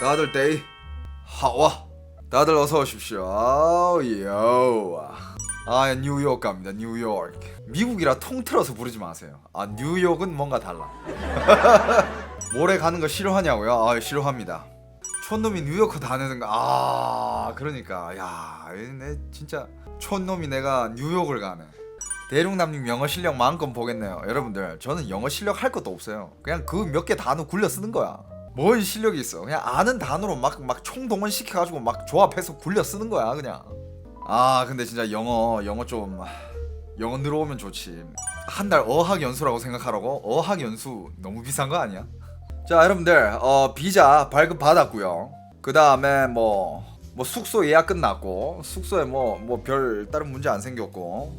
다들 데이. 하와. 다들 어서 오십시오. 아요 아 뉴욕 갑니다 뉴욕. 미국이라 통틀어서 부르지 마세요. 아 뉴욕은 뭔가 달라. 모레 가는 거 싫어하냐고요? 아 싫어합니다. 촌놈이 뉴요커 다니는 거아 그러니까. 야내 진짜 촌놈이 내가 뉴욕을 가네. 대륙남님 영어 실력 마음껏 보겠네요. 여러분들 저는 영어 실력 할 것도 없어요. 그냥 그 몇 개 단어 굴려 쓰는 거야 뭔 실력이 있어? 그냥 아는 단어로 막 막 총동원 시켜가지고 막 조합해서 굴려 쓰는 거야 그냥. 아 근데 진짜 영어 영어 좀 영어 늘어오면 좋지. 한 달 어학 연수라고 생각하라고? 어학 연수 너무 비싼 거 아니야? 자 여러분들 어 비자 발급 받았고요. 그 다음에 뭐뭐 숙소 예약 끝났고 숙소에 뭐 뭐 별 다른 문제 안 생겼고.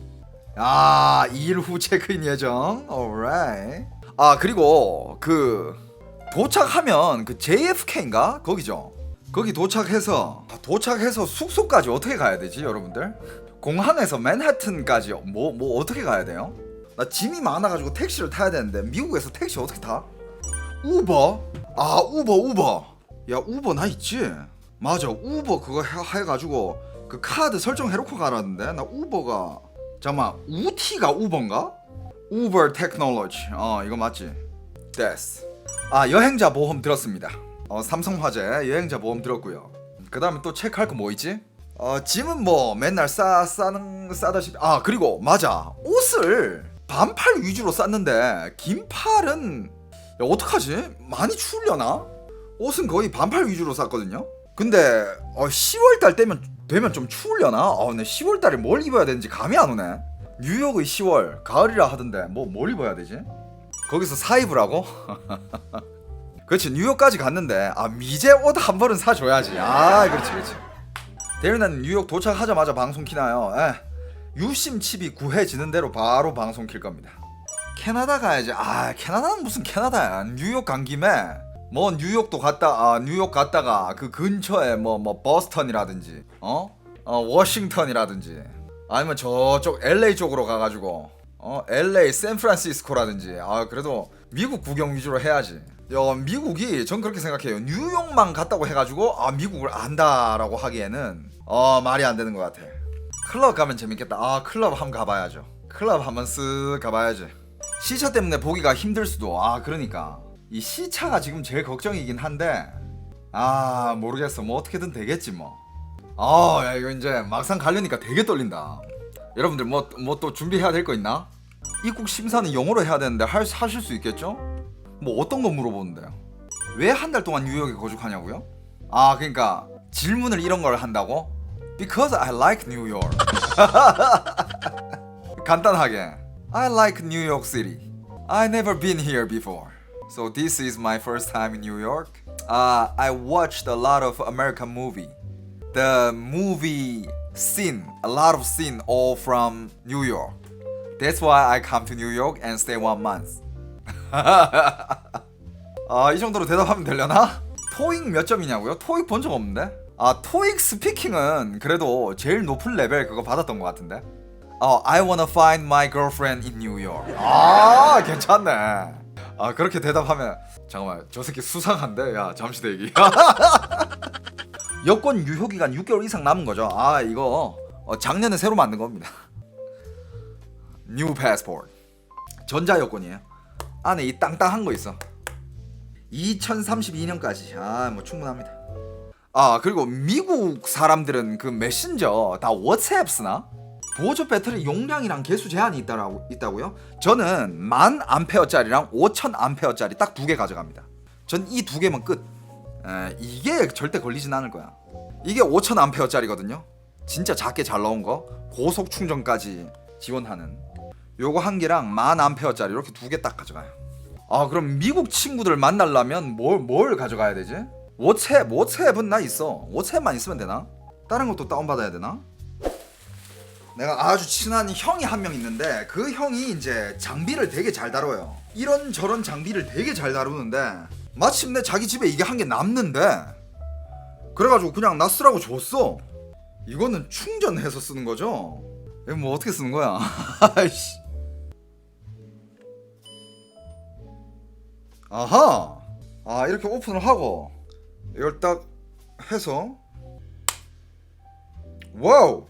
아 2일 후 체크인 예정? Alright. 아 그리고 그 도착하면 그 JFK인가? 거기죠. 거기 도착해서 도착해서 숙소까지 어떻게 가야 되지 여러분들? 공항에서 맨하튼까지 뭐뭐 어떻게 가야 돼요? 나 짐이 많아가지고 택시를 타야 되는데 미국에서 택시 어떻게 타? 우버? 아 우버 우버. 야 우버 나 있지? 맞아 우버 그거 해, 해가지고 그 카드 설정해놓고 가라는데 나 우버가 잠깐만 우티가 우버인가? 우버 테크놀로지. 어 이거 맞지? 됐어 아 여행자 보험 들었습니다 어 삼성화재 여행자 보험 들었고요 그 다음에 또 체크할 거 뭐 있지? 어 짐은 뭐 맨날 싸 싸는 싸다시피 아 그리고 맞아 옷을 반팔 위주로 쌌는데 긴팔은 야 어떡하지? 많이 추우려나? 옷은 거의 반팔 위주로 쌌거든요 근데 어 10월 달 되면 되면 좀 추우려나? 어, 근데 10월 달에 뭘 입어야 되는지 감이 안 오네. 뉴욕의 10월 가을이라 하던데 뭐 뭘 입어야 되지? 거기서 사 입으라고? 그렇지 뉴욕까지 갔는데 아 미제 옷 한 벌은 사줘야지. 아 그렇지 그렇지. 대리는 뉴욕 도착하자마자 방송 키나요? 에 유심칩이 구해지는 대로 바로 방송 킬 겁니다. 캐나다 가야지. 아 캐나다는 무슨 캐나다야? 뉴욕 간 김에 뭐 뉴욕도 갔다 아 뉴욕 갔다가 그 근처에 뭐뭐 버스턴이라든지 어? 어 워싱턴이라든지 아니면 저쪽 LA 쪽으로 가가지고 어 LA 샌프란시스코라든지. 아 그래도 미국 구경 위주로 해야지. 야 미국이 전 그렇게 생각해요. 뉴욕만 갔다고 해가지고 아 미국을 안다라고 하기에는 어 말이 안 되는 것 같아. 클럽 가면 재밌겠다. 아 클럽 한번 가봐야죠. 클럽 한번 쓱 가봐야지. 시차 때문에 보기가 힘들 수도. 아 그러니까. 이 시차가 지금 제일 걱정이긴 한데 아 모르겠어. 뭐 어떻게든 되겠지 뭐 아야 이거 이제 막상 가려니까 되게 떨린다. 여러분들 뭐 뭐 또 준비해야 될 거 있나 입국 심사는 영어로 해야 되는데 할 하실 수 있겠죠 뭐 어떤 거 물어보는데요 왜 한 달 동안 뉴욕에 거주하냐고요 아 그러니까 질문을 이런 걸 한다고 because I like New York 간단하게 I like New York City I never been here before So this is my first time in New York. Uh, I watched a lot of American movie. The movie scene, a lot of scene all from New York. That's why I come to New York and stay one month. 아, 이 정도로 대답하면 되려나? 토익 몇 점이냐고요? 토익 본 적 없는데? 아, 토익 스피킹은 그래도 제일 높은 레벨 그거 받았던 것 같은데? 어, I wanna find my girlfriend in New York. 아, 괜찮네. 아 그렇게 대답하면 잠깐만 저 새끼 수상한데 야 잠시 대기 여권 유효 기간 6개월 이상 남은 거죠 아 이거 어, 작년에 새로 만든 겁니다 뉴 패스포트 전자 여권이에요 안에 이 땅땅한 거 있어 2032년까지 아 뭐 충분합니다 아 그리고 미국 사람들은 그 메신저 다 워츠앱 쓰나? 보조 배터리 용량이랑 개수 제한이 있다라고 있다고요? 저는 만 암페어짜리랑 5천 암페어짜리 딱 두 개 가져갑니다. 전 이 두 개면 끝. 에, 이게 절대 걸리진 않을 거야. 이게 5천 암페어짜리거든요. 진짜 작게 잘 나온 거 고속 충전까지 지원하는 요거 한 개랑 만 암페어짜리 이렇게 두 개 딱 가져가요. 아 그럼 미국 친구들 만나려면 뭘 뭘 가져가야 되지? 워츠앱 워츠앱은 나 있어. 워츠앱만 있으면 되나? 다른 것도 다운 받아야 되나? 내가 아주 친한 형이 한 명 있는데 그 형이 이제 장비를 되게 잘 다뤄요. 이런 저런 장비를 되게 잘 다루는데 마침내 자기 집에 이게 한 개 남는데 그래가지고 그냥 나 쓰라고 줬어. 이거는 충전해서 쓰는 거죠? 이거 뭐 어떻게 쓰는 거야? 아하. 아 이렇게 오픈을 하고 이걸 딱 해서 와우!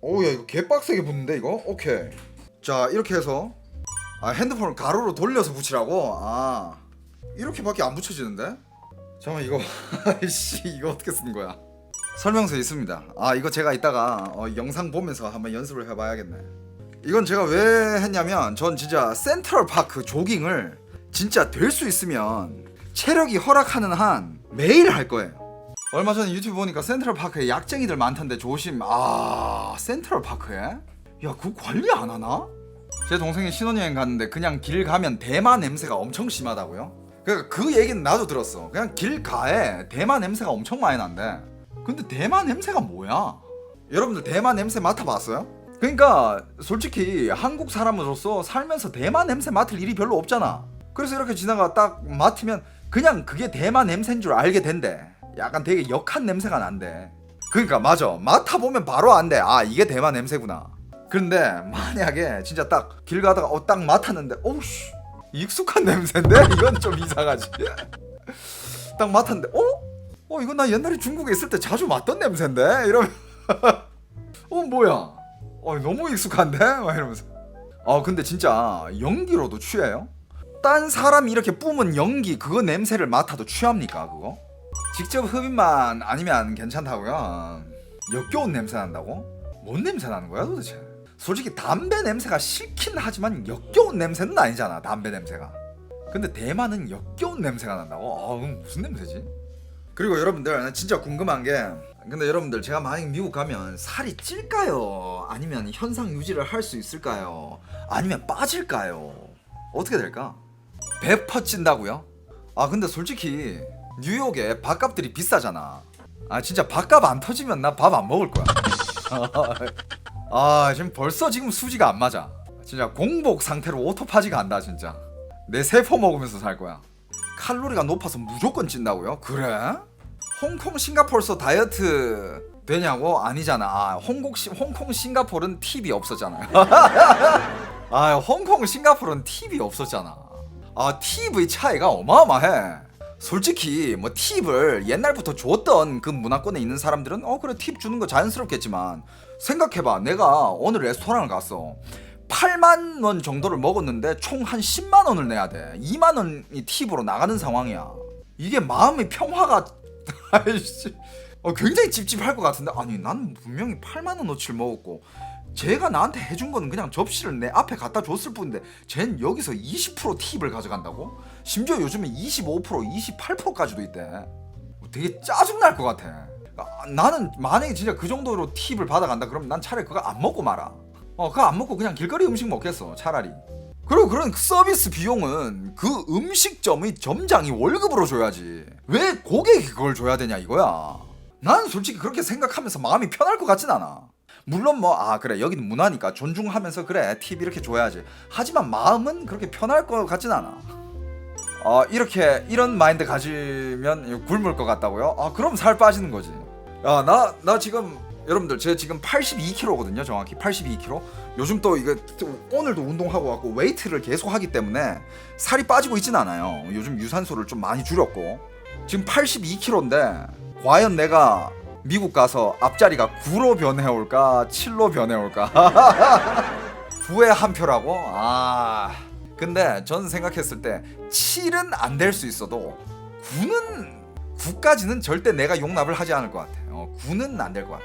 오야 이거 개빡세게 붙는데 이거? 오케이. 자 이렇게 해서 아 핸드폰을 가로로 돌려서 붙이라고? 아 이렇게밖에 안 붙여지는데? 잠깐 이거 씨 이거 어떻게 쓰는 거야? 설명서에 있습니다. 아 이거 제가 이따가 어, 영상 보면서 한번 연습을 해봐야겠네. 이건 제가 왜 했냐면 전 진짜 센트럴 파크 조깅을 진짜 될 수 있으면 체력이 허락하는 한 매일 할 거예요 얼마 전에 유튜브 보니까 센트럴 파크에 약쟁이들 많던데 조심 아 센트럴 파크에? 야 그거 관리 안 하나? 제 동생이 신혼여행 갔는데 그냥 길 가면 대마 냄새가 엄청 심하다고요? 그러니까 그 얘기는 나도 들었어 그냥 길 가에 대마 냄새가 엄청 많이 난대 근데 대마 냄새가 뭐야? 여러분들 대마 냄새 맡아봤어요? 그러니까 솔직히 한국 사람으로서 살면서 대마 냄새 맡을 일이 별로 없잖아 그래서 이렇게 지나가 딱 맡으면 그냥 그게 대마 냄새인 줄 알게 된대. 약간 되게 역한 냄새가 난대. 그러니까 맞아. 맡아보면 바로 안돼. 아 이게 대마 냄새구나. 그런데 만약에 진짜 딱 길 가다가 어 딱 맡았는데 오우씨 익숙한 냄새인데? 이건 좀 이상하지. 딱 맡았는데 어? 어 이건 나 옛날에 중국에 있을 때 자주 맡던 냄새인데? 이러면 어 뭐야? 어 너무 익숙한데? 막 이러면서. 아 근데 진짜 연기로도 취해요? 딴 사람이 이렇게 뿜은 연기 그거 냄새를 맡아도 취합니까 그거? 직접 흡입만 아니면 괜찮다고요? 역겨운 냄새 난다고? 뭔 냄새 나는 거야 도대체? 솔직히 담배 냄새가 싫긴 하지만 역겨운 냄새는 아니잖아 담배 냄새가 근데 대만은 역겨운 냄새가 난다고? 아 무슨 냄새지? 그리고 여러분들 나 진짜 궁금한 게 근데 여러분들 제가 만약 미국 가면 살이 찔까요? 아니면 현상 유지를 할 수 있을까요? 아니면 빠질까요? 어떻게 될까? 100% 찐다고요? 아 근데 솔직히 뉴욕에 밥값들이 비싸잖아 아 진짜 밥값 안 터지면 나 밥 안 먹을 거야 아 지금 벌써 지금 수지가 안 맞아 진짜 공복 상태로 오토파지가 안다 진짜 내 세포 먹으면서 살 거야 칼로리가 높아서 무조건 찐다고요? 그래? 홍콩 싱가포르서 다이어트 되냐고? 아니잖아 아, 시- 홍콩 싱가포르는 팁이 없었잖아요 아 홍콩 싱가포르는 팁이 없었잖아 아 팁의 차이가 어마어마해. 솔직히 뭐 팁을 옛날부터 줬던 그 문화권에 있는 사람들은 어 그래 팁 주는 거 자연스럽겠지만 생각해봐. 내가 어느 레스토랑을 갔어. 8만 원 정도를 먹었는데 총 한 10만 원을 내야 돼. 2만 원이 팁으로 나가는 상황이야. 이게 마음의 평화가 아이씨. 어, 굉장히 찝찝할 것 같은데. 아니 난 분명히 8만 원어치를 먹었고 제가 나한테 해준 거는 그냥 접시를 내 앞에 갖다 줬을 뿐인데 쟨 여기서 20% 팁을 가져간다고? 심지어 요즘에 25% 28%까지도 있대. 되게 짜증날 것 같아. 아, 나는 만약에 진짜 그 정도로 팁을 받아간다 그러면 난 차라리 그거 안 먹고 말아. 어 그거 안 먹고 그냥 길거리 음식 먹겠어 차라리. 그리고 그런 서비스 비용은 그 음식점의 점장이 월급으로 줘야지. 왜 고객이 그걸 줘야 되냐 이거야. 난 솔직히 그렇게 생각하면서 마음이 편할 것 같진 않아 물론 뭐 아 그래 여기는 문화니까 존중하면서 그래 팁 이렇게 줘야지. 하지만 마음은 그렇게 편할 것 같진 않아. 어 이렇게 이런 마인드 가지면 굶을 것 같다고요? 아 그럼 살 빠지는 거지. 야나나 지금 여러분들 제가 지금 82kg거든요 정확히. 82kg 요즘 또 이거 또 오늘도 운동하고 왔고 웨이트를 계속 하기 때문에 살이 빠지고 있진 않아요. 요즘 유산소를 좀 많이 줄였고. 지금 82kg인데 과연 내가 미국 가서 앞자리가 9로 변해올까 7로 변해올까 9에 한 표라고? 아 근데 전 생각했을 때 7은 안 될 수 있어도 9는 9까지는 절대 내가 용납을 하지 않을 것 같아. 어, 9는 안 될 것 같아.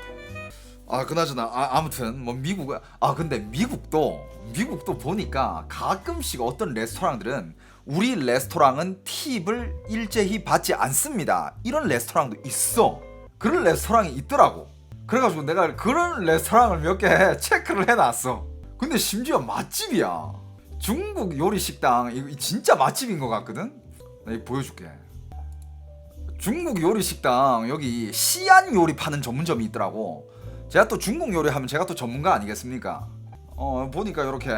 아 그나저나 아, 아무튼 뭐 미국 아 근데 미국도 미국도 보니까 가끔씩 어떤 레스토랑들은 우리 레스토랑은 팁을 일제히 받지 않습니다. 이런 레스토랑도 있어. 그런 레스토랑이 있더라고. 그래가지고 내가 그런 레스토랑을 몇 개 체크를 해놨어. 근데 심지어 맛집이야. 중국 요리 식당 이거 진짜 맛집인 것 같거든. 나 이거 보여줄게. 중국 요리 식당 여기 시안 요리 파는 전문점이 있더라고. 제가 또 중국 요리 하면 제가 또 전문가 아니겠습니까? 어 보니까 이렇게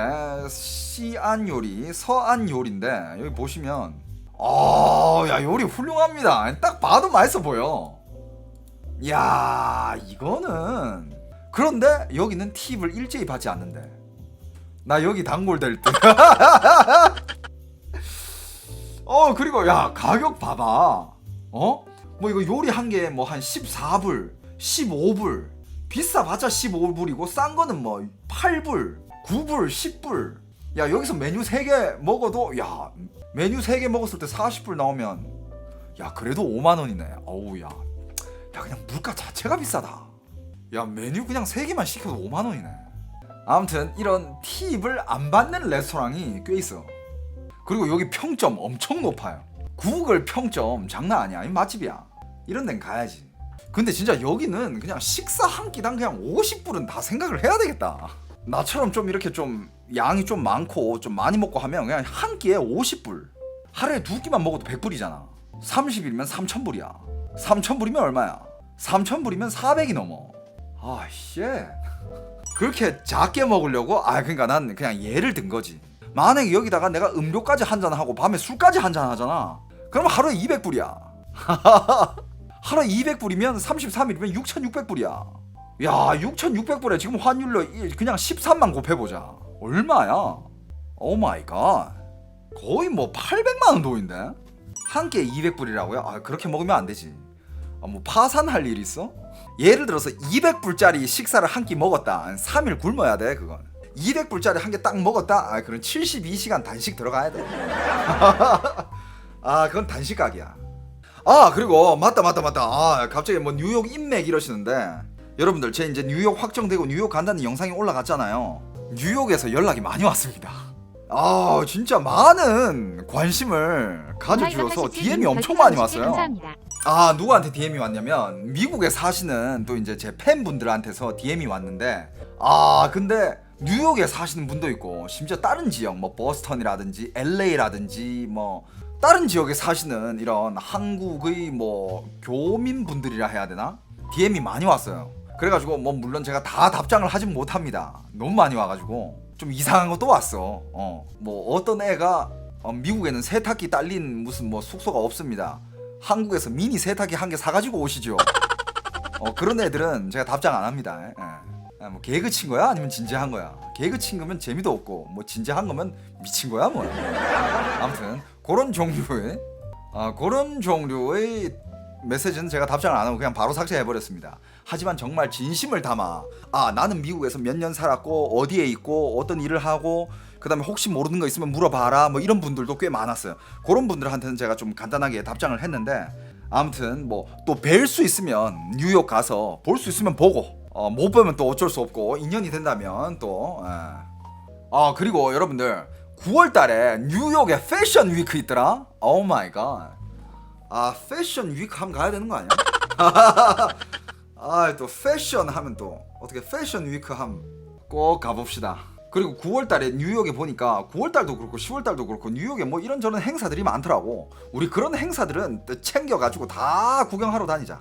시안 요리, 서안 요리인데 여기 보시면 아야 요리 훌륭합니다. 딱 봐도 맛있어 보여. 야 이거는 그런데 여기는 팁을 일제히 받지 않는데 나 여기 단골 될 듯. 어 그리고 야 가격 봐봐. 어 뭐 이거 요리 한 개 뭐 한 14불, 15불. 비싸봤자 15불이고 싼 거는 뭐 8불, 9불, 10불. 야 여기서 메뉴 3개 먹어도 야 메뉴 3개 먹었을 때 40불 나오면 야 그래도 5만 원이네. 어우 야. 야 그냥 물가 자체가 비싸다. 야 메뉴 그냥 3개만 시켜도 5만 원이네. 아무튼 이런 팁을 안 받는 레스토랑이 꽤 있어. 그리고 여기 평점 엄청 높아요. 구글 평점 장난 아니야. 이 맛집이야. 이런 데는 가야지. 근데 진짜 여기는 그냥 식사 한 끼당 그냥 50불은 다 생각을 해야 되겠다. 나처럼 좀 이렇게 좀 양이 좀 많고 좀 많이 먹고 하면 그냥 한 끼에 50불. 하루에 두 끼만 먹어도 100불이잖아. 30일이면 3,000불이야. 3,000불이면 얼마야? 3,000불이면 400이 넘어. 아, 씨. 그렇게 작게 먹으려고? 아, 그러니까 난 그냥 예를 든 거지. 만약에 여기다가 내가 음료까지 한잔 하고 밤에 술까지 한잔 하잖아. 그러면 하루에 200불이야. 하루에 200불이면 33일이면 6,600불이야. 야, 6,600불에 지금 환율로 이- 그냥 13만 곱해보자. 얼마야? 오 마이 갓. 거의 뭐 800만 원 돈인데? 한 끼에 200불이라고요? 아, 그렇게 먹으면 안 되지. 아, 뭐 파산할 일 있어? 예를 들어서 200불짜리 식사를 한 끼 먹었다. 한 3일 굶어야 돼, 그건. 200불짜리 한 개 딱 먹었다? 아, 그럼 72시간 단식 들어가야 돼. 아, 그건 단식 각이야. 아, 그리고 맞다, 맞다, 맞다. 아, 갑자기 뭐 뉴욕 인맥 이러시는데 여러분들 제 이제 뉴욕 확정되고 뉴욕 간다는 영상이 올라갔잖아요. 뉴욕에서 연락이 많이 왔습니다. 아, 진짜 많은 관심을 가져주셔서 DM이 엄청 많이 왔어요. 감사합니다. 아 누구한테 DM이 왔냐면 미국에 사시는 또 이제 제 팬분들한테서 DM이 왔는데 아 근데 뉴욕에 사시는 분도 있고 심지어 다른 지역 뭐 버스턴이라든지 LA라든지 뭐 다른 지역에 사시는 이런 한국의 뭐 교민분들이라 해야 되나 DM이 많이 왔어요. 그래가지고 뭐 물론 제가 다 답장을 하진 못합니다. 너무 많이 와가지고 좀 이상한 것도 왔어. 어 뭐 어떤 애가 어, 미국에는 세탁기 딸린 무슨 뭐 숙소가 없습니다. 한국에서 미니 세탁기 한 개 사가지고 오시죠. 어, 그런 애들은 제가 답장 안 합니다. 예. 아, 뭐 개그 친 거야 아니면 진지한 거야. 개그 친 거면 재미도 없고 뭐 진지한 거면 미친 거야 뭐. 아무튼 그런 종류의 아 그런 종류의 메시지는 제가 답장을 안 하고 그냥 바로 삭제해 버렸습니다. 하지만 정말 진심을 담아 아 나는 미국에서 몇 년 살았고 어디에 있고 어떤 일을 하고 그다음에 혹시 모르는 거 있으면 물어봐라 뭐 이런 분들도 꽤 많았어요. 그런 분들한테는 제가 좀 간단하게 답장을 했는데 아무튼 뭐 또 뵐 수 있으면 뉴욕 가서 볼 수 있으면 보고 어, 못 보면 또 어쩔 수 없고 인연이 된다면 또 예. 아 그리고 여러분들 9월달에 뉴욕에 패션 위크 있더라. 오 마이 갓. 아 패션 위크 하면 가야 되는 거 아니야? 아 또 패션 하면 또 어떻게 패션 위크 하면 꼭 가봅시다. 그리고 9월달에 뉴욕에 보니까 9월달도 그렇고 10월달도 그렇고 뉴욕에 뭐 이런저런 행사들이 많더라고. 우리 그런 행사들은 또 챙겨가지고 다 구경하러 다니자.